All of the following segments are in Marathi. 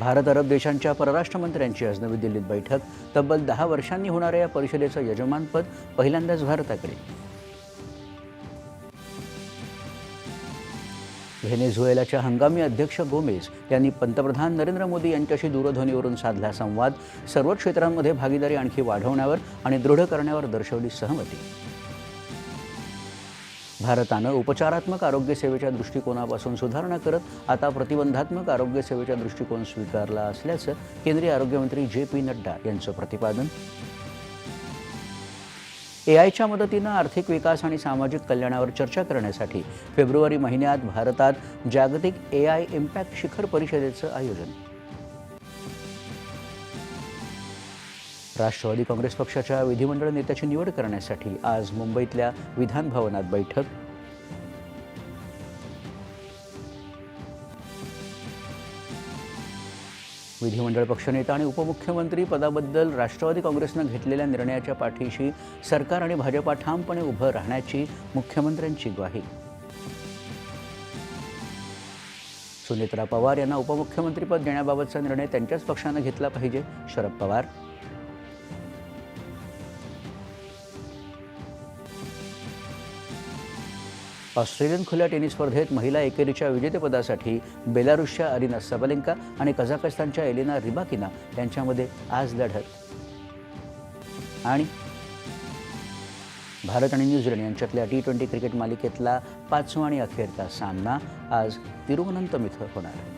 भारत अरब देशांच्या परराष्ट्र मंत्र्यांची आज नवी दिल्लीत बैठक. तब्बल दहा वर्षांनी होणाऱ्या या परिषदेचं यजमानपद पहिल्यांदाच भारताकडे. व्हेनेझुएलाच्या हंगामी अध्यक्ष गोमेज यांनी पंतप्रधान नरेंद्र मोदी यांच्याशी दूरध्वनीवरून साधला संवाद. सर्व क्षेत्रांमध्ये भागीदारी आणखी वाढवण्यावर आणि दृढ करण्यावर दर्शवली सहमती. भारतानं उपचारात्मक आरोग्यसेवेच्या दृष्टिकोनापासून सुधारणा करत आता प्रतिबंधात्मक आरोग्यसेवेचा दृष्टिकोन स्वीकारला असल्याचं केंद्रीय आरोग्यमंत्री जे पी नड्डा यांचं प्रतिपादन. ए आयच्या मदतीनं आर्थिक विकास आणि सामाजिक कल्याणावर चर्चा करण्यासाठी फेब्रुवारी महिन्यात भारतात जागतिक ए आय इम्पॅक्ट शिखर परिषदेचं आयोजन. राष्ट्रवादी काँग्रेस पक्षाच्या विधिमंडळ नेत्याची निवड करण्यासाठी आज मुंबईतल्या विधान भवनात बैठक. विधिमंडळ पक्षनेता आणि उपमुख्यमंत्री पदाबद्दल राष्ट्रवादी काँग्रेसनं घेतलेल्या निर्णयाच्या पाठीशी सरकार आणि भाजपा ठामपणे उभं राहण्याची मुख्यमंत्र्यांची ग्वाही. सुनेत्रा पवार यांना उपमुख्यमंत्रीपद देण्याबाबतचा निर्णय त्यांच्याच पक्षानं घेतला पाहिजे. शरद पवार ऑस्ट्रेलियन खुल्या टेनिस स्पर्धेत महिला एकेरीच्या विजेतेपदासाठी बेलारुसच्या अरिना सबलेंका आणि कझाकस्तानच्या एलिना रिबाकिना यांच्यामध्ये आज लढत. आणि भारत आणि न्यूझीलंड यांच्यातल्या टी ट्वेंटी क्रिकेट मालिकेतला पाचवा आणि अखेरचा सामना आज तिरुवनंतम इथं होणार. आहे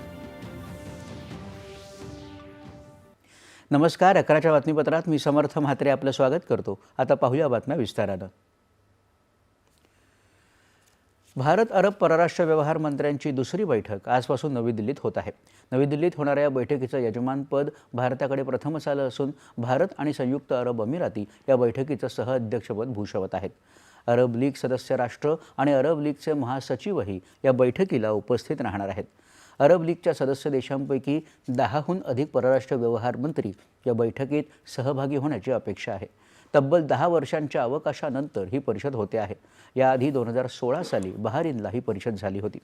नमस्कार अकराच्या बातमीपत्रात मी समर्थ म्हात्रे आपलं स्वागत करतो. आता पाहूया बातम्या विस्तारानं. भारत अरब परराष्ट्र व्यवहार मंत्र्यांची दुसरी बैठक आजपासून नवी दिल्लीत होत आहे. नवी दिल्लीत होणाऱ्या या बैठकीचं यजमानपद भारताकडे प्रथमच आलं असून भारत आणि संयुक्त अरब अमिराती या बैठकीचं सहअध्यक्षपद भूषवत आहेत. अरब लीग सदस्य राष्ट्र आणि अरब लीगचे महासचिवही या बैठकीला उपस्थित राहणार आहेत. अरब लीगच्या सदस्य देशांपैकी दहाहून अधिक परराष्ट्र व्यवहार मंत्री या बैठकीत सहभागी होण्याची अपेक्षा आहे. तब्बल दहा वर्षांच्या अवकाशानंतर ही परिषद होते आहे. याआधी दोन हजार सोळा साली बहारीनला ही परिषद झाली होती.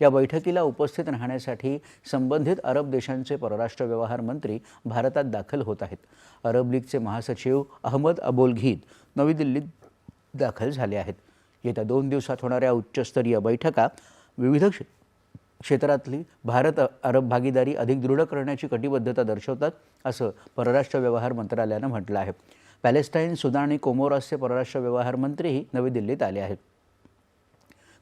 या बैठकीला उपस्थित राहण्यासाठी संबंधित अरब देशांचे परराष्ट्र व्यवहार मंत्री भारतात दाखल होत आहेत. अरब लीगचे महासचिव अहमद अबोल घीद नवी दिल्लीत दाखल झाले आहेत. येत्या दोन दिवसात होणाऱ्या उच्चस्तरीय बैठका विविध क्षे क्षेत्रातली भारत अरब भागीदारी अधिक दृढ करण्याची कटिबद्धता दर्शवतात असं परराष्ट्र व्यवहार मंत्रालयानं म्हटलं आहे. पॅलेस्टाईन सुदान आणि कोमोरसचे परराष्ट्र व्यवहार मंत्रीही नवी दिल्लीत आले आहेत.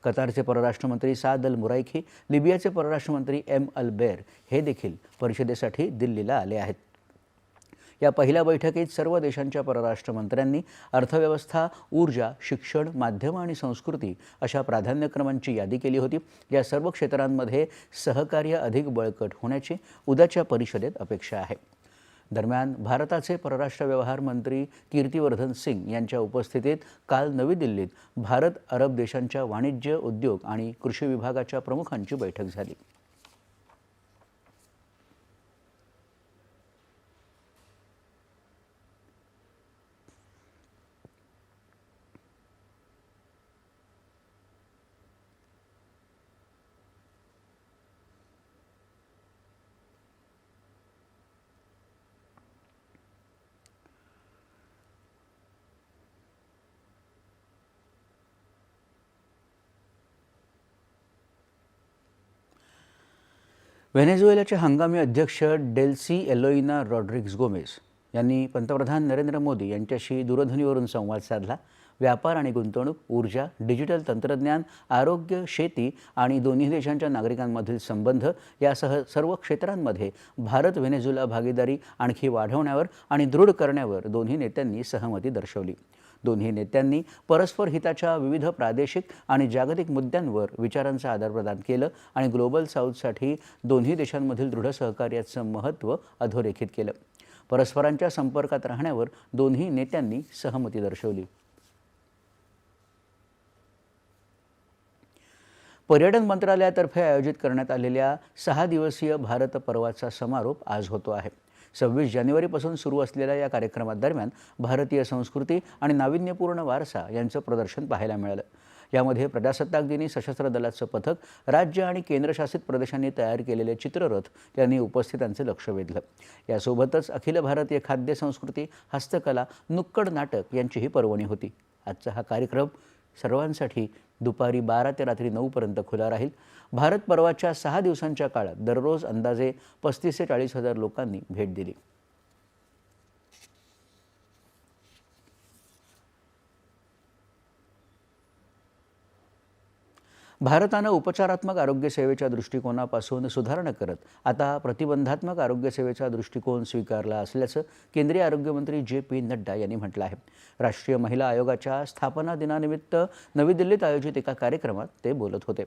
कतारचे परराष्ट्रमंत्री साद अल मुराईखी लिबियाचे परराष्ट्रमंत्री एम अल बेर हे देखील परिषदेसाठी दिल्लीला आले आहेत. या पहिल्या बैठकीत सर्व देशांच्या परराष्ट्रमंत्र्यांनी अर्थव्यवस्था ऊर्जा शिक्षण माध्यमं आणि संस्कृती अशा प्राधान्यक्रमांची यादी केली होती. या सर्व क्षेत्रांमध्ये सहकार्य अधिक बळकट होण्याची उद्याच्या परिषदेत अपेक्षा आहे. दरम्यान भारताचे परराष्ट्र व्यवहार मंत्री कीर्तिवर्धन सिंग यांच्या उपस्थितीत काल नवी दिल्लीत भारत अरब देशांच्या वाणिज्य उद्योग आणि कृषी विभागाच्या प्रमुखांची बैठक झाली. व्हेनेझुएलाचे हंगामी अध्यक्ष डेल्सी एलोइना रॉड्रिग्स गोमेज यांनी पंतप्रधान नरेंद्र मोदी यांच्याशी दूरध्वनीवरून संवाद साधला. व्यापार आणि गुंतवणूक ऊर्जा डिजिटल तंत्रज्ञान आरोग्य शेती आणि दोन्ही देशांच्या नागरिकांमधील संबंध यासह सर्व क्षेत्रांमध्ये भारत व्हेनेझुएला भागीदारी आणखी वाढवण्यावर आणि दृढ करण्यावर दोन्ही नेत्यांनी सहमती दर्शवली. दोन्ही नेत्यांनी परस्पर हिताच्या विविध प्रादेशिक आणि जागतिक मुद्द्यांवर विचारांचं आदानप्रदान केलं आणि ग्लोबल साऊथसाठी दोन्ही देशांमधील दृढ सहकार्याचं महत्त्व अधोरेखित केलं. परस्परांच्या संपर्कात राहण्यावर दोन्ही नेत्यांनी सहमती दर्शवली. पर्यटन मंत्रालयातर्फे आयोजित करण्यात आलेल्या सहा दिवसीय भारत पर्वाचा समारोप आज होतो आहे. सव्वीस जानेवारीपासून सुरू असलेल्या या कार्यक्रमादरम्यान भारतीय संस्कृती आणि नाविन्यपूर्ण वारसा यांचं प्रदर्शन पाहायला मिळालं. यामध्ये प्रजासत्ताक दिनी सशस्त्र दलाचं पथक राज्य आणि केंद्रशासित प्रदेशांनी तयार केलेले चित्ररथ यांनी उपस्थितांचं लक्ष वेधलं. यासोबतच अखिल भारतीय खाद्य संस्कृती हस्तकला नुक्कड नाटक यांचीही पर्वणी होती. आजचा हा कार्यक्रम सर्वांसाठी दुपारी बारा ते रात्री नऊपर्यंत खुला राहील. भारत पर्वाच्या सहा दिवसांच्या काळात दररोज अंदाजे पस्तीस ते चाळीस हजार लोकांनी भेट दिली. भारतानं उपचारात्मक आरोग्यसेवेच्या दृष्टिकोनापासून सुधारणा करत आता प्रतिबंधात्मक आरोग्यसेवेचा दृष्टिकोन स्वीकारला असल्याचं केंद्रीय आरोग्यमंत्री जे पी नड्डा यांनी म्हटलं आहे. राष्ट्रीय महिला आयोगाच्या स्थापना दिनानिमित्त नवी दिल्लीत आयोजित एका कार्यक्रमात ते बोलत होते.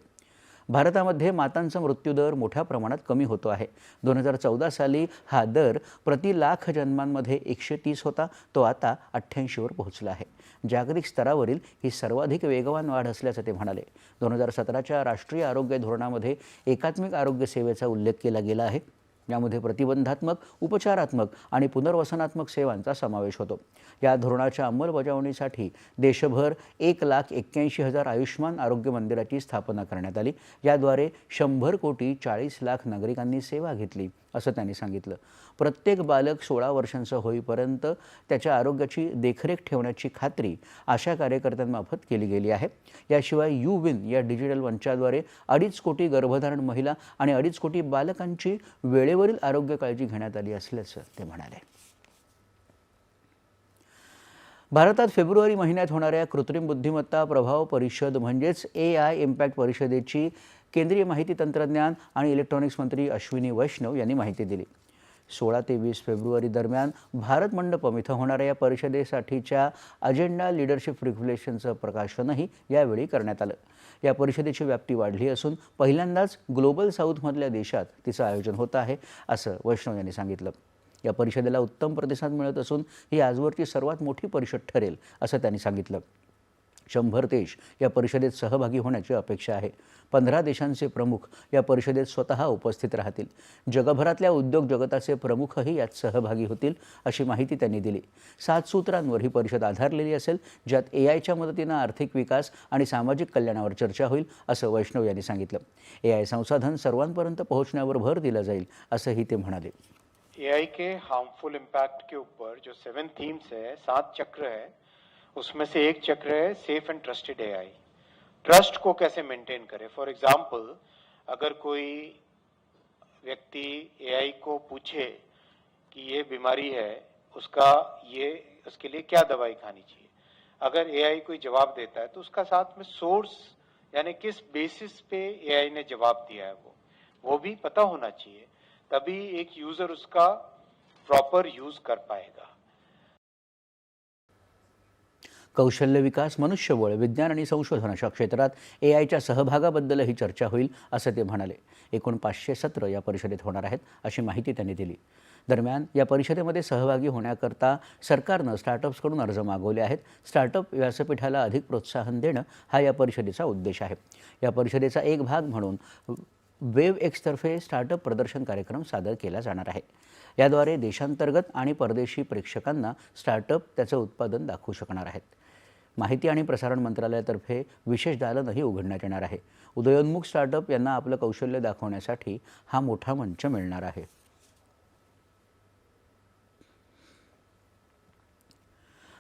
भारतामध्ये मातांचा मृत्यूदर मोठ्या प्रमाणात कमी होतो आहे. दोन हजार चौदा साली हा दर प्रति लाख जन्मांमध्ये एकशे तीस होता. तो आता अठ्ठ्याऐंशीवर पोहोचला आहे. जागतिक स्तरावरील ही सर्वाधिक वेगवान वाढ असल्याचं ते म्हणाले. दोन हजार सतराच्या राष्ट्रीय आरोग्य धोरणामध्ये एकात्मिक आरोग्य सेवेचा उल्लेख केला गेला आहे. यामध्ये प्रतिबंधात्मक उपचारात्मक आणि पुनर्वसनात्मक सेवांचा समावेश होतो. या धोरणाच्या अंमलबजावणीसाठी देशभर एक लाख एक्क्याऐंशी हजार आयुष्मान आरोग्य मंदिराची स्थापना करण्यात आली. याद्वारे शंभर कोटी चाळीस लाख नागरिकांनी सेवा घेतली. असं त्यांनी सांगितलं. प्रत्येक बालक सोळा वर्षांचं होईपर्यंत त्याच्या आरोग्याची देखरेख ठेवण्याची खात्री आशा कार्यकर्त्यांमार्फत केली गेली आहे. याशिवाय यू विन या डिजिटल मंचाद्वारे अडीच कोटी गर्भधारण महिला आणि अडीच कोटी बालकांची वेळेवरील आरोग्य काळजी घेण्यात आली असल्याचं ते म्हणाले. भारतात फेब्रुवारी महिन्यात होणाऱ्या कृत्रिम बुद्धिमत्ता प्रभाव परिषद म्हणजेच ए आय इम्पॅक्ट परिषदेची केंद्रीय माहिती तंत्रज्ञान आणि इलेक्ट्रॉनिक्स मंत्री अश्विनी वैष्णव यांनी माहिती दिली. सोळा ते वीस फेब्रुवारी दरम्यान भारत मंडपम इथं होणाऱ्या या परिषदेसाठीच्या अजेंडा लिडरशिप रिग्युलेशनचं प्रकाशनही यावेळी करण्यात आलं. या परिषदेची व्याप्ती वाढली असून पहिल्यांदाच ग्लोबल साऊथमधल्या देशात तिचं आयोजन होत आहे असं वैष्णव यांनी सांगितलं. या परिषदेला उत्तम प्रतिसाद मिळत असून ही आजवरची सर्वात मोठी परिषद ठरेल असं त्यांनी सांगितलं. शंभर देश या परिषदेत सहभागी होण्याची अपेक्षा आहे. पंधरा देशांचे प्रमुख या परिषदेत स्वतः उपस्थित राहतील. जगभरातल्या उद्योग जगताचे प्रमुखही यात सहभागी होतील अशी माहिती त्यांनी दिली. सात सूत्रांवर ही परिषद आधारलेली असेल ज्यात ए आयच्या मदतीनं आर्थिक विकास आणि सामाजिक कल्याणावर चर्चा होईल असं वैष्णव यांनी सांगितलं. ए आय संसाधन सर्वांपर्यंत पोहोचण्यावर भर दिला जाईल असंही ते म्हणाले. ए आय के हार्मफुल इम्पैक्ट के ऊपर जो सेवन थीम्स है सात चक्र है उसमें से एक चक्र है safe and trusted AI trust को कैसे मेंटेन करें? फॉर एग्जांपल अगर कोई व्यक्ति एआई को पूछे कि ये बीमारी है, उसका ये, उसके लिए क्या दवाई खानी चाहिए? अगर एआई कोई जवाब देता है तो उसका साथ में सोर्स यानी किस बेसिस पे एआई ने जवाब दिया है वो वो भी पता होना चाहिए। तभी एक यूज़र उसका प्रॉपर यूज़ कर पाएगा। कौशल्य विकास मनुष्यबळ विज्ञान आणि संशोधन अशा क्षेत्रात ए आयच्या सहभागाबद्दलही चर्चा होईल असं ते म्हणाले. एकूण पाचशे सत्र या परिषदेत होणार आहेत अशी माहिती त्यांनी दिली. दरम्यान या परिषदेमध्ये सहभागी होण्याकरता सरकारनं स्टार्टअप्सकडून अर्ज मागवले आहेत. स्टार्टअप व्यासपीठाला अधिक प्रोत्साहन देणं हा या परिषदेचा उद्देश आहे. या परिषदेचा एक भाग म्हणून वेव एक्सतर्फे स्टार्टअप प्रदर्शन कार्यक्रम सादर केला जाणार आहे. याद्वारे देशांतर्गत आणि परदेशी प्रेक्षकांना स्टार्टअप त्याचं उत्पादन दाखवू शकणार आहेत. माहिती आणि प्रसारण मंत्रालयातर्फे विशेष दालनही उघडण्यात येणार आहे. उदयोन्मुख स्टार्टअप यांना आपलं कौशल्य दाखवण्यासाठी हा मोठा मंच मिळणार आहे.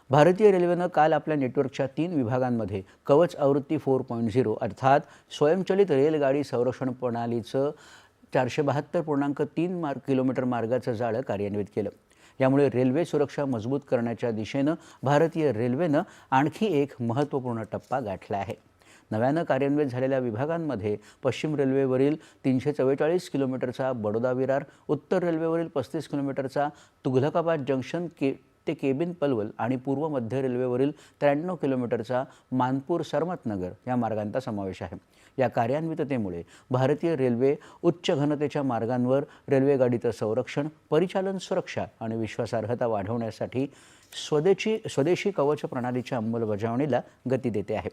भारतीय रेल्वेनं काल आपल्या नेटवर्कच्या तीन विभागांमध्ये कवच आवृत्ती फोर पॉईंट झिरो अर्थात स्वयंचलित रेलगाडी संरक्षण प्रणालीचं चारशे बहात्तर पूर्णांक तीन मार्ग किलोमीटर मार्गाचं जाळं कार्यान्वित केलं. यामुळे रेल्वे सुरक्षा मजबूत करण्याच्या दिशेनं भारतीय रेल्वेनं आणखी एक महत्त्वपूर्ण टप्पा गाठला आहे. नव्यानं कार्यान्वित झालेल्या विभागांमध्ये पश्चिम रेल्वेवरील तीनशे चव्वेचाळीस किलोमीटरचा बडोदा विरार उत्तर रेल्वेवरील पस्तीस किलोमीटरचा तुघलकाबाद जंक्शन के ते केबिन पलवल आणि पूर्व मध्य रेल्वेवरील त्र्याण्णव किलोमीटरचा मानपूर सरमतनगर या मार्गांचा समावेश आहे. या कार्यान्विततेमुळे भारतीय रेल्वे उच्च घनतेच्या मार्गांवर रेल्वेगाडीचं संरक्षण परिचालन सुरक्षा आणि विश्वासार्हता वाढवण्यासाठी स्वदेशी स्वदेशी कवच प्रणालीच्या अंमलबजावणीला गती देते आहे.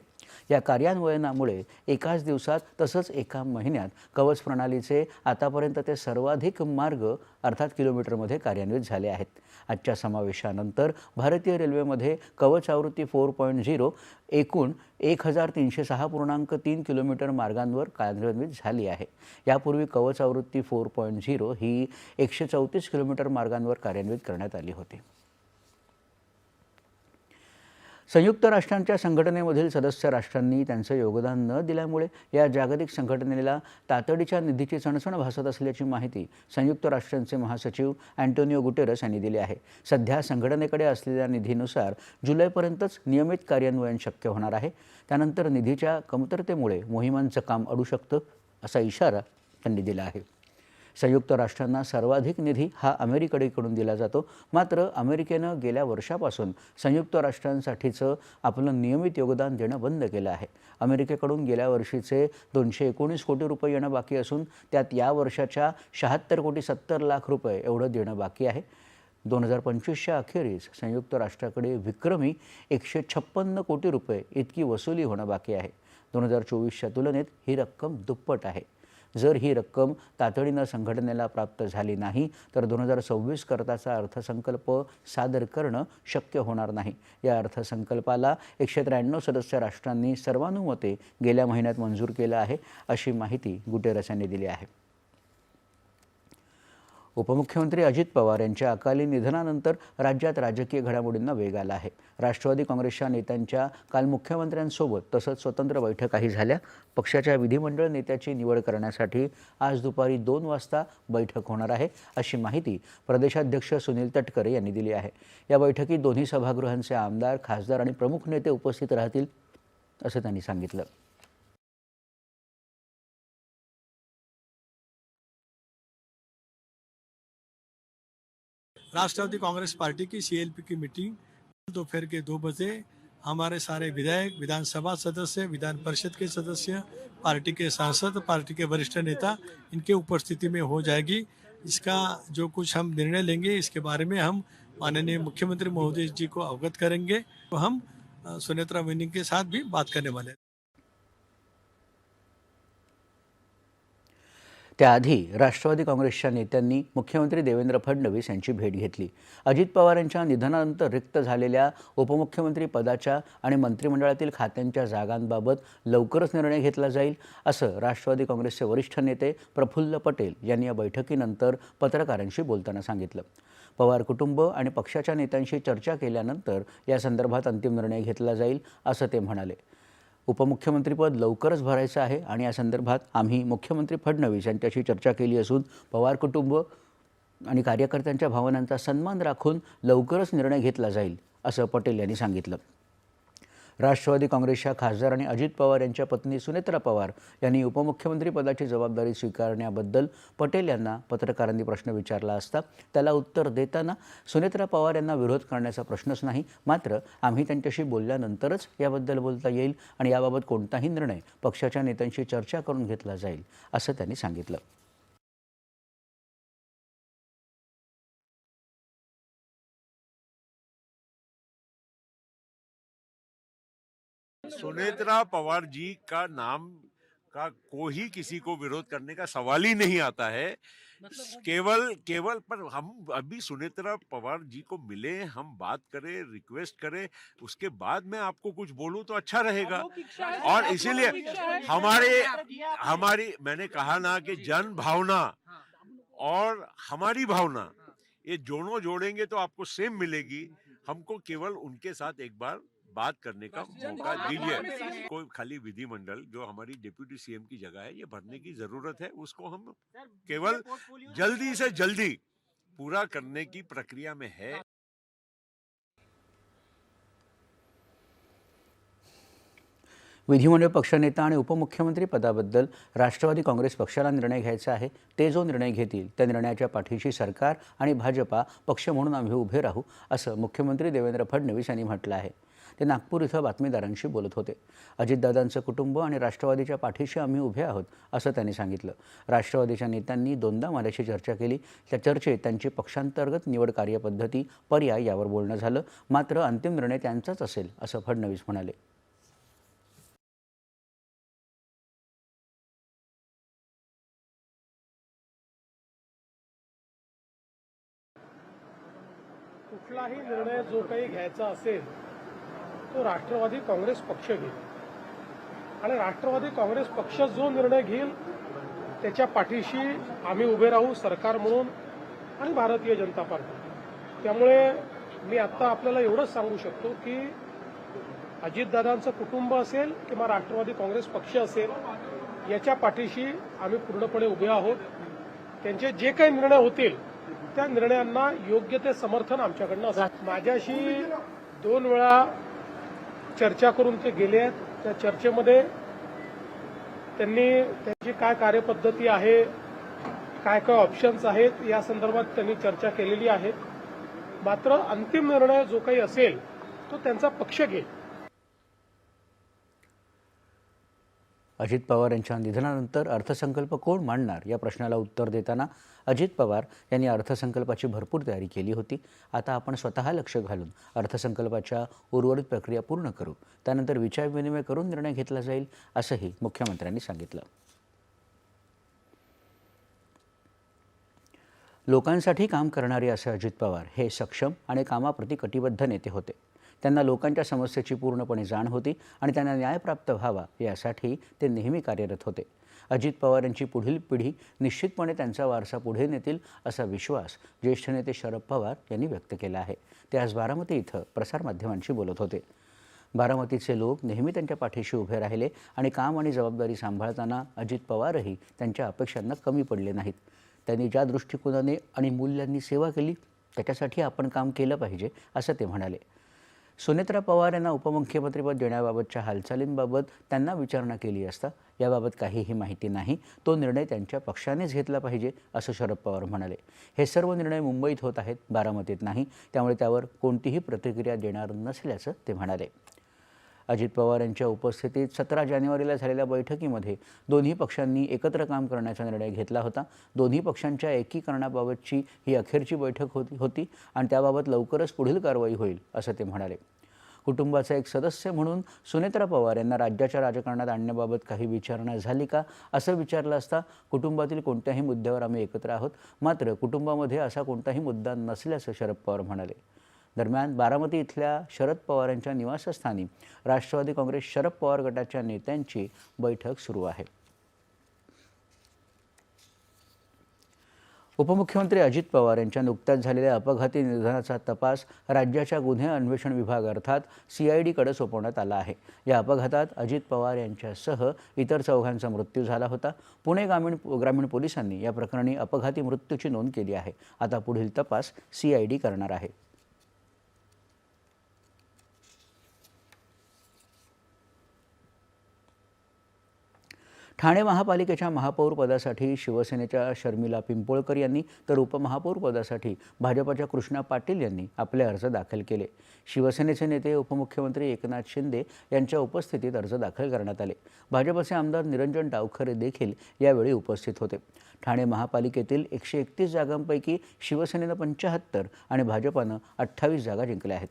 या कार्यान्वयनामुळे एकाच दिवसात तसंच एका महिन्यात कवच प्रणालीचे आतापर्यंत ते सर्वाधिक मार्ग अर्थात किलोमीटरमध्ये कार्यान्वित झाले आहेत. आजच्या समावेशानंतर भारतीय रेल्वेमध्ये कवच आवृत्ती फोर पॉईंट झिरो एकूण एक हजार तीनशे सहा पूर्णांक तीन किलोमीटर मार्गांवर कार्यान्वित झाली आहे. यापूर्वी कवच आवृत्ती फोर पॉईंट झिरो ही एकशे चौतीस किलोमीटर मार्गांवर कार्यान्वित करण्यात आली होती. संयुक्त राष्ट्रांच्या संघटनेमधील सदस्य राष्ट्रांनी त्यांचं योगदान न दिल्यामुळे या जागतिक संघटनेला तातडीच्या निधीची चणचण भासत असल्याची माहिती संयुक्त राष्ट्रांचे महासचिव अँटोनिओ गुटेरस यांनी दिली आहे. सध्या संघटनेकडे असलेल्या निधीनुसार जुलैपर्यंतच नियमित कार्यान्वयन शक्य होणार आहे. त्यानंतर निधीच्या कमतरतेमुळे मोहिमांचं काम अडू शकतं असा इशारा त्यांनी दिला आहे. संयुक्त राष्ट्रांना सर्वाधिक निधी हा अमेरिकेकडून दिला जातो. मात्र अमेरिकेनं गेल्या वर्षापासून संयुक्त राष्ट्रांसाठीचं आपलं नियमित योगदान देणं बंद केलं आहे. अमेरिकेकडून गेल्या वर्षीचे दोनशे एकोणीस कोटी रुपये येणं बाकी असून त्यात या वर्षाच्या शहात्तर कोटी सत्तर लाख रुपये एवढं देणं बाकी आहे. दोन हजार पंचवीसच्या अखेरीस संयुक्त राष्ट्राकडे विक्रमी एकशे छप्पन्न कोटी रुपये इतकी वसुली होणं बाकी आहे. दोन हजार चोवीसच्या तुलनेत ही रक्कम दुप्पट आहे. जर ही रक्कम तातडीनं संघटनेला प्राप्त झाली नाही तर दोन हजार सव्वीस करताचा अर्थसंकल्प सादर करणं शक्य होणार नाही. या अर्थसंकल्पाला एकशे त्र्याण्णव सदस्य राष्ट्रांनी सर्वानुमते गेल्या महिन्यात मंजूर केलं आहे अशी माहिती गुटेरस यांनी दिली आहे. उपमुख्यमंत्री अजित पवार यांच्या अकाली निधनानंतर राज्यात राजकीय घडामोडींना वेग आला आहे. राष्ट्रवादी काँग्रेसच्या नेत्यांच्या काल मुख्यमंत्र्यांसोबत तसंच स्वतंत्र बैठकाही झाल्या. पक्षाच्या विधिमंडळ नेत्याची निवड करण्यासाठी आज दुपारी दोन वाजता बैठक होणार आहे अशी माहिती प्रदेशाध्यक्ष सुनील तटकरे यांनी दिली आहे. या बैठकीत दोन्ही सभागृहांचे आमदार खासदार आणि प्रमुख नेते उपस्थित राहतील असं त्यांनी सांगितलं. राष्ट्रवादी कांग्रेस पार्टी की सीएलपी की मीटिंग दोपहर के दो बजे। हमारे सारे विधायक, विधानसभा सदस्य, विधान परिषद के सदस्य, पार्टी के सांसद, पार्टी के वरिष्ठ नेता, इनके उपस्थिति में हो जाएगी। इसका जो कुछ हम निर्णय लेंगे, इसके बारे में हम माननीय मुख्यमंत्री महोदय जी को अवगत करेंगे। तो हम सुनेत्रा विनिंग के साथ भी बात करने वाले त्याआधी राष्ट्रवादी काँग्रेसच्या नेत्यांनी मुख्यमंत्री देवेंद्र फडणवीस यांची भेट घेतली. अजित पवार यांच्या निधनानंतर रिक्त झालेल्या उपमुख्यमंत्री पदाच्या आणि मंत्रिमंडळातील खात्यांच्या जागांबाबत लवकरच निर्णय घेतला जाईल असं राष्ट्रवादी काँग्रेसचे वरिष्ठ नेते प्रफुल्ल पटेल यांनी या बैठकीनंतर पत्रकारांशी बोलताना सांगितलं. पवार कुटुंब आणि पक्षाच्या नेत्यांशी चर्चा केल्यानंतर या संदर्भात अंतिम निर्णय घेतला जाईल असं ते म्हणाले. उपमुख्यमंत्रीपद लवकरच भरायचं आहे आणि या संदर्भात आम्ही मुख्यमंत्री फडणवीस यांच्याशी चर्चा केली असून पवार कुटुंब आणि कार्यकर्त्यांच्या भावनांचा सन्मान राखून लवकरच निर्णय घेतला जाईल असं पटेल यांनी सांगितलं. राष्ट्रवादी काँग्रेसच्या खासदार आणि अजित पवार यांच्या पत्नी सुनेत्रा पवार यांनी उपमुख्यमंत्री पदाची जबाबदारी स्वीकारण्याबद्दल पटेल यांना पत्रकारांनी प्रश्न विचारला असता त्याला उत्तर देताना सुनेत्रा पवार यांना विरोध करण्याचा प्रश्नच नाही. मात्र आम्ही त्यांच्याशी बोलल्यानंतरच याबद्दल बोलता येईल आणि याबाबत कोणताही निर्णय पक्षाच्या नेत्यांशी चर्चा करून घेतला जाईल असं त्यांनी सांगितलं. सुनेत्रा पवार जी का नाम का कोई किसी को विरोध करने का सवाल ही नहीं आता है। केवल केवल पर हम अभी सुनेत्रा पवार जी को मिले हम बात करें रिक्वेस्ट करें उसके बाद में आपको कुछ बोलूं तो अच्छा रहेगा। और इसीलिए हमारे हमारी मैंने कहा ना कि जन भावना और हमारी भावना ये दोनों जोड़ेंगे तो आपको सेम मिलेगी। हमको केवल उनके साथ एक बार बात करने का मौका दीजिए। कोई खाली विधिमंडल जो हमारी डिप्यूटी सीएम की जगह है ये भरने की जरूरत है उसको हम केवल जल्दी से जल्दी पूरा करने की प्रक्रिया में है। विधिमंडळ पक्षनेता आणि उपमुख्यमंत्री पदाबद्दल राष्ट्रवादी काँग्रेस पक्षाला निर्णय घ्यायचा आहे ते जो निर्णय घेतील त्या निर्णयाच्या पाठीशी सरकार आणि भाजपा पक्ष म्हणून आम्ही उभे राहू असं मुख्यमंत्री देवेंद्र फडणवीस यांनी म्हटलं आहे. ते नागपूर इथं बातमीदारांशी बोलत होते. अजितदादांचं कुटुंब आणि राष्ट्रवादीच्या पाठीशी आम्ही उभे आहोत असं त्यांनी सांगितलं. राष्ट्रवादीच्या नेत्यांनी दोनदा माझ्याशी चर्चा केली. त्या चर्चेत त्यांची पक्षांतर्गत निवड कार्यपद्धती पर्याय यावर बोलणं झालं. मात्र अंतिम निर्णय त्यांचाच असेल असं फडणवीस म्हणाले. कुठलाही निर्णय जो काही घ्यायचा असेल तो राष्ट्रवादी काँग्रेस पक्ष घेईल. आणि राष्ट्रवादी काँग्रेस पक्ष जो निर्णय घेईल त्याच्या पाठीशी आम्ही उभे राहू सरकार म्हणून आणि भारतीय जनता पार्टी. त्यामुळे मी आत्ता आपल्याला एवढंच सांगू शकतो की अजितदादांचं कुटुंब असेल किंवा राष्ट्रवादी काँग्रेस पक्ष असेल याच्या पाठीशी आम्ही पूर्णपणे उभे आहोत. त्यांचे जे काही निर्णय होतील त्या निर्णयांना योग्य ते समर्थन आमच्याकडनं माझ्याशी दोन वेळा चर्चा करून ते गेले आहेत. त्या चर्चेमध्ये त्यांनी त्यांची काय कार्यपद्धती आहे काय काय ऑप्शन्स आहेत या संदर्भात त्यांनी चर्चा केलेली आहे. मात्र अंतिम निर्णय जो काही असेल तो त्यांचा पक्ष घेईल. अजित पवार यांच्या निधनानंतर अर्थसंकल्प कोण मांडणार? या प्रश्नाला उत्तर देताना अजित पवार यांनी अर्थसंकल्पाची भरपूर तयारी केली होती. आता आपण स्वतः लक्ष घालून अर्थसंकल्पाच्या उर्वरित प्रक्रिया पूर्ण करू. त्यानंतर विचारविनिमय करून निर्णय घेतला जाईल असंही मुख्यमंत्र्यांनी सांगितलं. लोकांसाठी काम करणारे असे अजित पवार हे सक्षम आणि कामाप्रती कटिबद्ध नेते होते. त्यांना लोकांच्या समस्येची पूर्णपणे जाण होती आणि त्यांना न्याय प्राप्त व्हावा यासाठी ते नेहमी कार्यरत होते. अजित पवार यांची पुढील पिढी निश्चितपणे त्यांचा वारसा पुढे नेतील असा विश्वास ज्येष्ठ नेते शरद पवार यांनी व्यक्त केला आहे. ते आज बारामती इथं प्रसारमाध्यमांशी बोलत होते. बारामतीचे लोक नेहमी त्यांच्या पाठीशी उभे राहिले आणि काम आणि जबाबदारी सांभाळताना अजित पवारही त्यांच्या अपेक्षांना कमी पडले नाहीत. त्यांनी ज्या दृष्टिकोनाने आणि मूल्यांनी सेवा केली त्याच्यासाठी आपण काम केलं पाहिजे असं ते म्हणाले. सुनेत्रा पवार यांना उपमुख्यमंत्रीपद देण्याबाबतच्या हालचालींबाबत त्यांना विचारणा केली असता याबाबत काहीही माहिती नाही. तो निर्णय त्यांच्या पक्षानेच घेतला पाहिजे असं शरद पवार म्हणाले. हे सर्व निर्णय मुंबईत होत आहेत बारामतीत नाही. त्यामुळे त्यावर कोणतीही प्रतिक्रिया देणार नसल्याचं ते म्हणाले. अजित पवार यांच्या उपस्थितीत सतरा जानेवारीला झालेल्या बैठकीमध्ये दोन्ही पक्षांनी एकत्र काम करण्याचा निर्णय घेतला होता. दोन्ही पक्षांच्या एकीकरणाबाबतची ही अखेरची बैठक होती होती आणि त्याबाबत लवकरच पुढील कारवाई होईल असं ते म्हणाले. कुटुंबाचा एक सदस्य म्हणून सुनेत्रा पवार यांना राज्याच्या राजकारणात आणण्याबाबत काही विचारणा झाली का असं विचारलं असता कुटुंबातील कोणत्याही मुद्द्यावर आम्ही एकत्र आहोत. मात्र कुटुंबामध्ये असा कोणताही मुद्दा नसल्याचं शरद पवार म्हणाले. दरम्यान बारामती इथल्या शरद पवार यांच्या निवासस्थानी राष्ट्रवादी काँग्रेस शरद पवार गटाच्या नेत्यांची बैठक सुरू आहे. उपमुख्यमंत्री अजित पवार यांच्या नुकत्याच झालेल्या अपघाती निधनाचा तपास राज्याच्या गुन्हे अन्वेषण विभाग अर्थात सी आय डीकडे सोपवण्यात आला आहे. या अपघातात अजित पवार यांच्यासह इतर चौघांचा मृत्यू झाला होता. पुणे ग्रामीण ग्रामीण पोलिसांनी या प्रकरणी अपघाती मृत्यूची नोंद केली आहे. आता पुढील तपास सी आय डी करणार आहे. ठाणे महापालिकेच्या महापौरपदासाठी शिवसेनेच्या शर्मिला पिंपोळकर यांनी तर उपमहापौरपदासाठी भाजपाच्या कृष्णा पाटील यांनी आपले अर्ज दाखल केले. शिवसेनेचे नेते उपमुख्यमंत्री एकनाथ शिंदे यांच्या उपस्थितीत अर्ज दाखल करण्यात आले. भाजपचे आमदार निरंजन डावखरे देखील यावेळी उपस्थित होते. ठाणे महापालिकेतील एकशे एकतीस जागांपैकी शिवसेनेनं पंच्याहत्तर आणि भाजपानं अठ्ठावीस जागा जिंकल्या आहेत.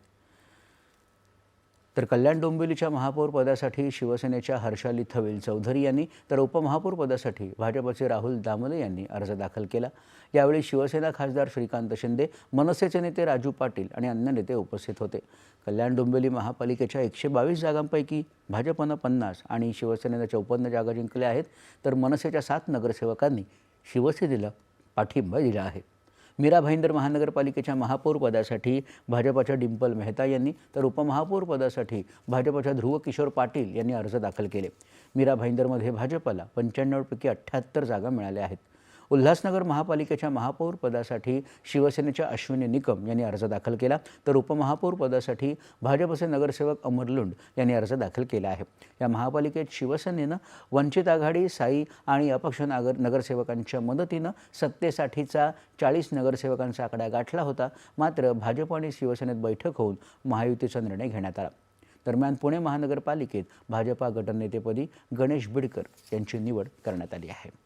तर कल्याण डोंबिवलीच्या महापौरपदासाठी शिवसेनेच्या हर्षाली थवेल चौधरी यांनी तर उपमहापौरपदासाठी भाजपचे राहुल दामले यांनी अर्ज दाखल केला. यावेळी शिवसेना खासदार श्रीकांत शिंदे मनसेचे नेते राजू पाटील आणि अन्य नेते उपस्थित होते. कल्याण डोंबिवली महापालिकेच्या एकशे बावीस जागांपैकी भाजपनं पन्नास आणि शिवसेनेनं चौपन्न जागा जिंकल्या आहेत. तर मनसेच्या सात नगरसेवकांनी शिवसेनेला पाठिंबा दिला आहे. मीरा भाईंदर महानगरपालिकेच्या महापौरपदासाठी भाजपाच्या डिंपल मेहता यांनी तर उपमहापौरपदासाठी भाजपाच्या ध्रुव किशोर पाटील यांनी अर्ज दाखल केले. मीरा भाईंदरमध्ये भाजपला पंच्याण्णवपैकी अठ्ठ्याहत्तर जागा मिळाल्या आहेत. उल्हासनगर महापालिकेच्या महापौर पदासाठी शिवसेनेच्या अश्विनी निकम यांनी अर्ज दाखल केला. तर उपमहापौर पदासाठी भाजपचे नगरसेवक अमर लुंड यांनी अर्ज दाखल केला आहे. या महापालिकेत शिवसेनेनं वंचित आघाडी साई आणि अपक्ष नागर नगरसेवकांच्या मदतीनं सत्तेसाठीचा चाळीस नगरसेवकांचा आकडा गाठला होता. मात्र भाजप आणि शिवसेनेत बैठक होऊन महायुतीचा निर्णय घेण्यात आला. दरम्यान पुणे महानगरपालिकेत भाजपा गटनेतेपदी गणेश बिडकर यांची निवड करण्यात आली आहे.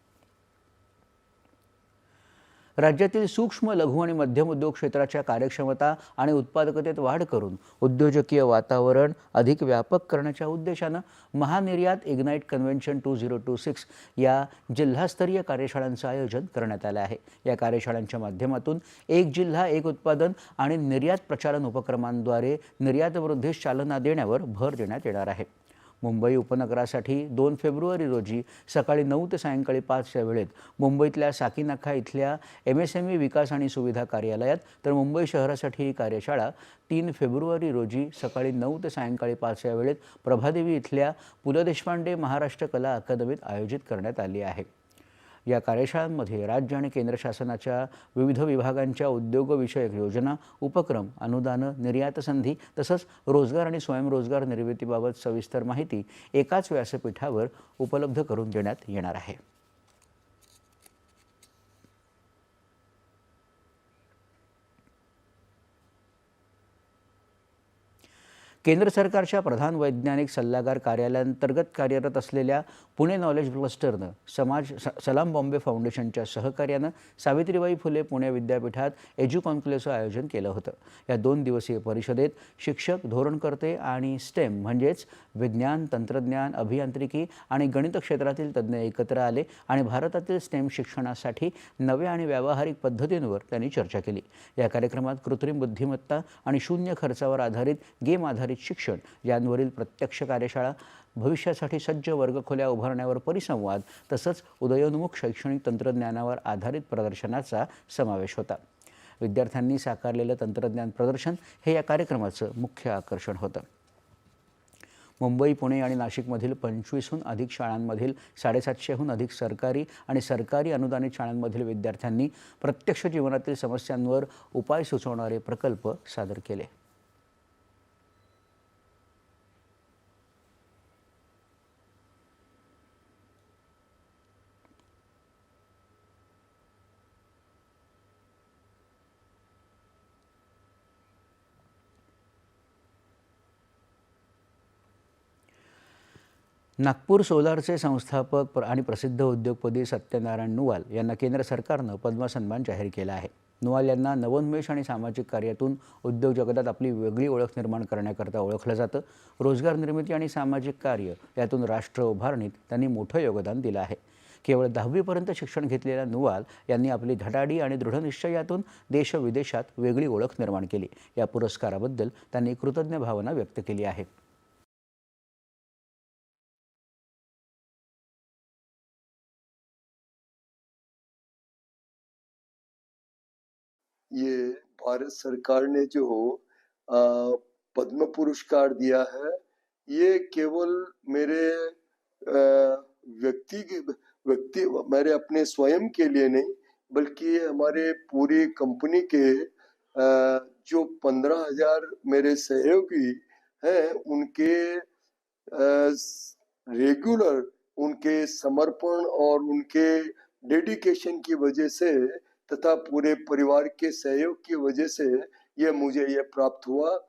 राज्यातील सूक्ष्म लघु आणि मध्यम उद्योग क्षेत्राच्या कार्यक्षमता आणि उत्पादकतेत वाढ करून उद्योजकीय वातावरण अधिक व्यापक करण्याच्या उद्देशानं Mahaniryat ignite convention two zero two six या जिल्हास्तरीय कार्यशाळांचं आयोजन करण्यात आलं आहे. या कार्यशाळांच्या माध्यमातून एक जिल्हा एक उत्पादन आणि निर्यात प्रचालन उपक्रमांद्वारे निर्यातवृद्धीस चालना देण्यावर भर देण्यात येणार आहे. मुंबई उपनगरासाठी दोन फेब्रुवारी रोजी सकाळी नऊ ते सायंकाळी पाच या वेळेत मुंबईतल्या साकीनाखा इथल्या एम एस एम ई विकास आणि सुविधा कार्यालयात तर मुंबई शहरासाठी ही कार्यशाळा तीन फेब्रुवारी रोजी सकाळी नऊ ते सायंकाळी पाच या वेळेत प्रभादेवी इथल्या पु ल देशपांडे महाराष्ट्र कला अकादमीत आयोजित करण्यात आली आहे. या कार्यशाळांमध्ये राज्य आणि केंद्र शासनाच्या विविध विभागांच्या उद्योगविषयक योजना उपक्रम अनुदानं निर्यात संधी तसंच रोजगार आणि स्वयंरोजगार निर्मितीबाबत सविस्तर माहिती एकाच व्यासपीठावर उपलब्ध करून देण्यात येणार आहे. केंद्र सरकारच्या प्रधान वैज्ञानिक सल्लागार कार्यालयांतर्गत कार्यरत असलेल्या पुणे नॉलेज क्लस्टरनं समाज स- सलाम बॉम्बे फाउंडेशनच्या सहकार्यानं सावित्रीबाई फुले पुणे विद्यापीठात एज्यू कॉन्क्लेव्हचं आयोजन केलं होतं. या दोन दिवसीय परिषदेत शिक्षक धोरणकर्ते आणि स्टेम म्हणजेच विज्ञान तंत्रज्ञान अभियांत्रिकी आणि गणित क्षेत्रातील तज्ज्ञ एकत्र आले आणि भारतातील स्टेम शिक्षणासाठी नव्या आणि व्यावहारिक पद्धतींवर त्यांनी चर्चा केली. या कार्यक्रमात कृत्रिम बुद्धिमत्ता आणि शून्य खर्चावर आधारित गेम आधारित शिक्षण यांवरील प्रत्यक्ष कार्यशाळा भविष्यासाठी सज्ज वर्गखोल्या उभारण्यावर परिसंवाद तसंच उदयोन्मुख शैक्षणिक तंत्रज्ञानावर आधारित प्रदर्शनाचा समावेश होता. विद्यार्थ्यांनी साकारलेलं तंत्रज्ञान प्रदर्शन हे या कार्यक्रमाचं मुख्य आकर्षण होतं. मुंबई पुणे आणि नाशिकमधील पंचवीसहून अधिक शाळांमधील साडेसातशेहून अधिक सरकारी आणि सरकारी अनुदानित शाळांमधील विद्यार्थ्यांनी प्रत्यक्ष जीवनातील समस्यांवर उपाय सुचवणारे प्रकल्प सादर केले. नागपूर सोलारचे संस्थापक प्र- आणि प्रसिद्ध उद्योगपती सत्यनारायण नुवाल यांना केंद्र सरकारनं पद्मसन्मान जाहीर केला आहे. नुवाल यांना नवोन्मेष आणि सामाजिक कार्यातून उद्योग जगतात आपली वेगळी ओळख निर्माण करण्याकरता ओळखलं जातं. रोजगार निर्मिती आणि सामाजिक कार्य यातून राष्ट्र उभारणीत त्यांनी मोठं योगदान दिलं आहे. केवळ दहावीपर्यंत शिक्षण घेतलेल्या नुवाल यांनी आपली धडाडी आणि दृढनिश्चयातून देश विदेशात वेगळी ओळख निर्माण केली. या पुरस्काराबद्दल त्यांनी कृतज्ञ भावना व्यक्त केली आहे. ये भारत सरकार ने जो पद्म पुरस्कार दिया है, ये केवल मेरे व्यक्ति के, व्यक्ति, मेरे अपने स्वयं के लिए नहीं, बल्कि हमारे पूरी कंपनी के जो पंद्रह हज़ार मेरे सहयोगी हैं, उनके रेगुलर उनके समर्पण और उनके डेडिकेशन की वजह से तथा पूरे परिवार के सहयोग की वजह से ये मुझे ये प्राप्त हुआ।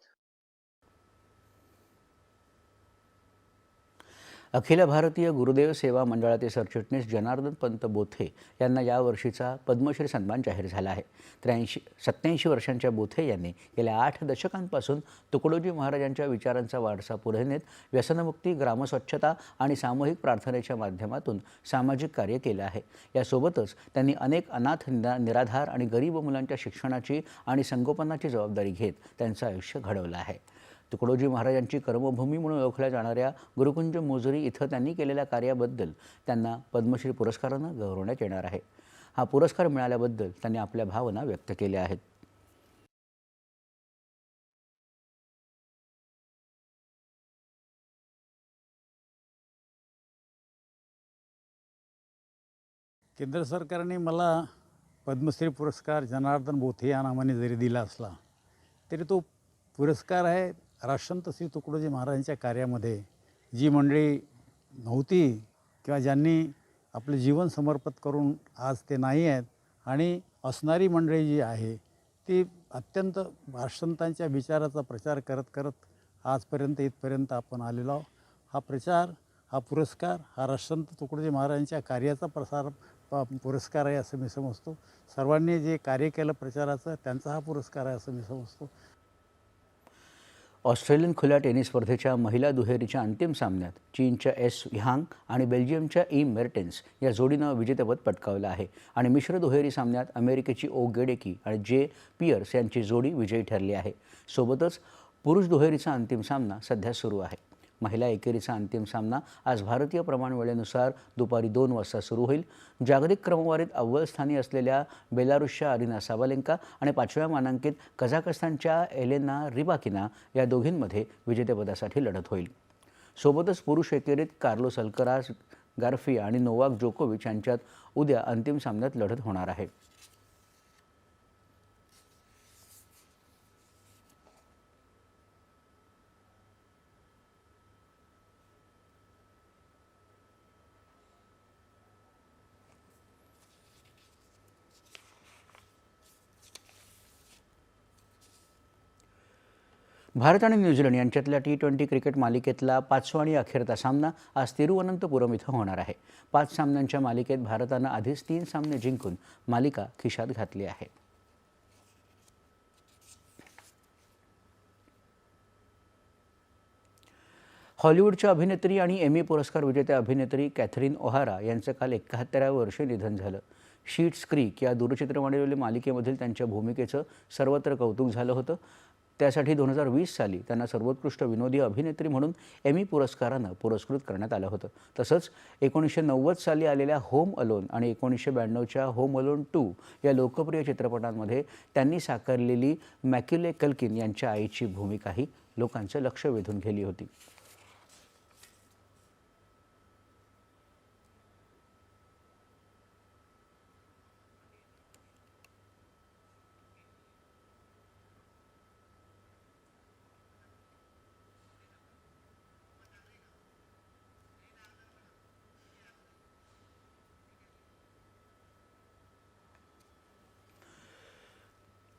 अखिल भारतीय गुरुदेव सेवा मंडळाचे सरचिटणीस जनार्दन पंत बोथे यांना यावर्षीचा पद्मश्री सन्मान जाहीर झाला आहे. त्र्याऐंशी सत्याऐंशी वर्षांच्या बोथे यांनी गेल्या आठ दशकांपासून तुकडोजी महाराजांच्या विचारांचा वारसा पुढे नेत व्यसनमुक्ती ग्रामस्वच्छता आणि सामूहिक प्रार्थनेच्या माध्यमातून सामाजिक कार्य केलं आहे. यासोबतच त्यांनी अनेक अनाथ निरा निराधार आणि गरीब मुलांच्या शिक्षणाची आणि संगोपनाची जबाबदारी घेत त्यांचं आयुष्य घडवलं आहे. तुकडोजी महाराजांची कर्मभूमी म्हणून ओळखल्या जाणाऱ्या गुरुकुंज मोजरी इथं त्यांनी केलेल्या कार्याबद्दल त्यांना पद्मश्री पुरस्कारानं गौरवण्यात येणार आहे. हा पुरस्कार मिळाल्याबद्दल त्यांनी आपल्या भावना व्यक्त केल्या आहेत. केंद्र सरकारने मला पद्मश्री पुरस्कार जनार्दन बोथे या नावाने जरी दिला असला तरी तो पुरस्कार आहे राष्ट्रसंत श्री तुकडोजी महाराजांच्या कार्यामध्ये जी मंडळी नव्हती किंवा ज्यांनी आपले जीवन समर्पित करून आज ते नाही आहेत आणि असणारी मंडळी जी आहे ती अत्यंत राष्ट्रसंतांच्या विचाराचा प्रचार करत करत आजपर्यंत इथपर्यंत आपण आलेलो आहोत. हा प्रचार हा पुरस्कार हा राष्ट्रसंत तुकडोजी महाराजांच्या कार्याचा प्रसार प- पुरस्कार आहे असं मी समजतो. सर्वांनी जे कार्य केलं प्रचाराचं त्यांचा हा पुरस्कार आहे असं मी समजतो. ऑस्ट्रेलियन खुल्या टेनिस स्पर्धेच्या महिला दुहेरीच्या अंतिम सामन्यात चीनच्या एस ह्यांग आणि बेल्जियमच्या ई मेर्टेन्स या जोडीनं विजेतेपद पटकावलं आहे. आणि मिश्र दुहेरी सामन्यात अमेरिकेची ओ गेडेकी आणि जे पियर्स यांची जोडी विजयी ठरली आहे. सोबतच पुरुष दुहेरीचा अंतिम सामना सध्या सुरू आहे. महिला एकेरीचा अंतिम सामना आज भारतीय प्रमाण वेळेनुसार दुपारी दोन वाजता सुरू होईल. जागतिक क्रमवारीत अव्वल स्थानी असलेल्या बेलारुसच्या अरिना साबालेंका आणि पाचव्या मानांकित कझाकस्तानच्या एलेना रिबाकिना या दोघींमध्ये विजेतेपदासाठी लढत होईल. सोबतच पुरुष एकेरीत कार्लोस अल्करास गार्फिया आणि नोवाक जोकोविच यांच्यात उद्या अंतिम सामन्यात लढत होणार आहे. भारत आणि न्यूझीलंड यांच्यातल्या टी ट्वेंटी क्रिकेट मालिकेतला पाचवा आणि अखेरचा सामना आज तिरुवनंतपुरम इथं होणार आहे. पाच सामन्यांच्या मालिकेत भारतानं आधीच तीन सामने जिंकून मालिका खिशात घातली आहे. हॉलिवूडच्या अभिनेत्री आणि एमी पुरस्कार विजेत्या अभिनेत्री कॅथरीन ओहारा यांचं काल एकाहत्तराव्या वर्षी निधन झालं. शीट्स क्रीक या दूरचित्रवाणीवरील मालिकेमधील त्यांच्या भूमिकेचं सर्वत्र कौतुक झालं होतं. त्यासाठी दोन हजार वीस साली त्यांना सर्वोत्कृष्ट विनोदी अभिनेत्री म्हणून एमी पुरस्कारानं पुरस्कृत करण्यात आलं होतं. तसंच एकोणीसशे नव्वद साली आलेल्या होम अलोन आणि एकोणीसशे ब्याण्णवच्या होम अलोन टू या लोकप्रिय चित्रपटांमध्ये त्यांनी साकारलेली मॅक्युले कल्किन यांच्या आईची भूमिकाही लोकांचं लक्ष वेधून गेली होती.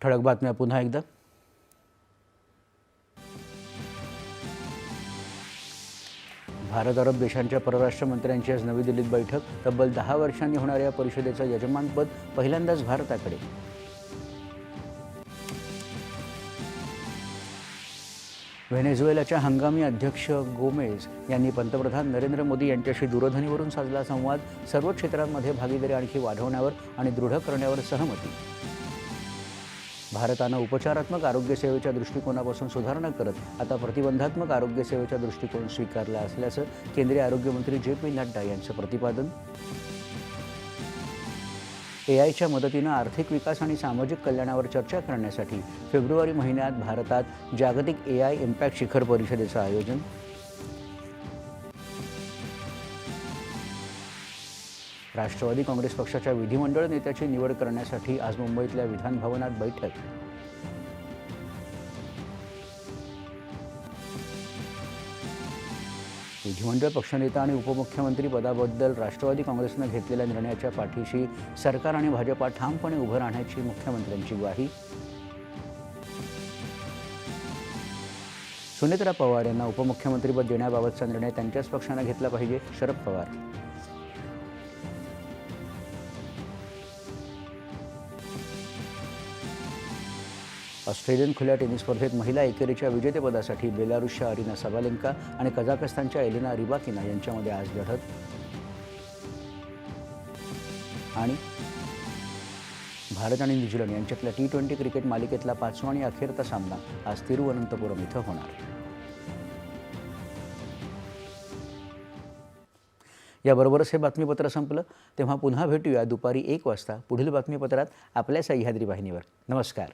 ठळक बातम्या पुन्हा एकदा. भारत अरब देशांच्या परराष्ट्र मंत्र्यांची आज नवी दिल्लीत बैठक. तब्बल दहा वर्षांनी होणाऱ्या या परिषदेचं यजमानपद पहिल्यांदाच भारताकडे. व्हेनेझुएलाच्या हंगामी अध्यक्ष गोमेज यांनी पंतप्रधान नरेंद्र मोदी यांच्याशी दूरध्वनीवरून साधला संवाद सर्व क्षेत्रांमध्ये भागीदारी आणखी वाढवण्यावर आणि दृढ करण्यावर सहमती. भारतानं उपचारात्मक आरोग्यसेवेच्या दृष्टिकोनापासून सुधारणा करत आता प्रतिबंधात्मक आरोग्यसेवेचा दृष्टिकोन स्वीकारला असल्याचं केंद्रीय आरोग्यमंत्री जे पी नड्डा यांचं प्रतिपादन. ए आयच्या मदतीनं आर्थिक विकास आणि सामाजिक कल्याणावर चर्चा करण्यासाठी फेब्रुवारी महिन्यात भारतात जागतिक ए आय इम्पॅक्ट शिखर परिषदेचं आयोजन. राष्ट्रवादी काँग्रेस पक्षाच्या विधिमंडळ नेत्याची निवड करण्यासाठी आज मुंबईतल्या विधानभवनात बैठक. विधिमंडळ पक्षनेता आणि उपमुख्यमंत्री पदाबद्दल राष्ट्रवादी काँग्रेसनं घेतलेल्या निर्णयाच्या पाठीशी सरकार आणि भाजपा ठामपणे उभं राहण्याची मुख्यमंत्र्यांची ग्वाही. सुनेत्रा पवार यांना उपमुख्यमंत्रीपद देण्याबाबतचा निर्णय त्यांच्याच पक्षानं घेतला पाहिजे शरद पवार. ऑस्ट्रेलियन खुल्या टेनिस स्पर्धेत महिला एकेरीच्या विजेतेपदासाठी बेलारुसच्या अरिना सबालेंका आणि कझाकस्तानच्या एलिना रिबाकिना यांच्यामध्ये आज लढत. आणि भारत आणि न्यूझीलंड यांच्यातल्या टी ट्वेंटी क्रिकेट मालिकेतला पाचवा आणि अखेरचा सामना आज तिरुवनंतपुरम इथं होणार. याबरोबरच हे बातमीपत्र संपलं. तेव्हा पुन्हा भेटूया दुपारी एक वाजता. पुढील बातमीपत्रात आपल्या सह्याद्री वाहिनीवर. नमस्कार.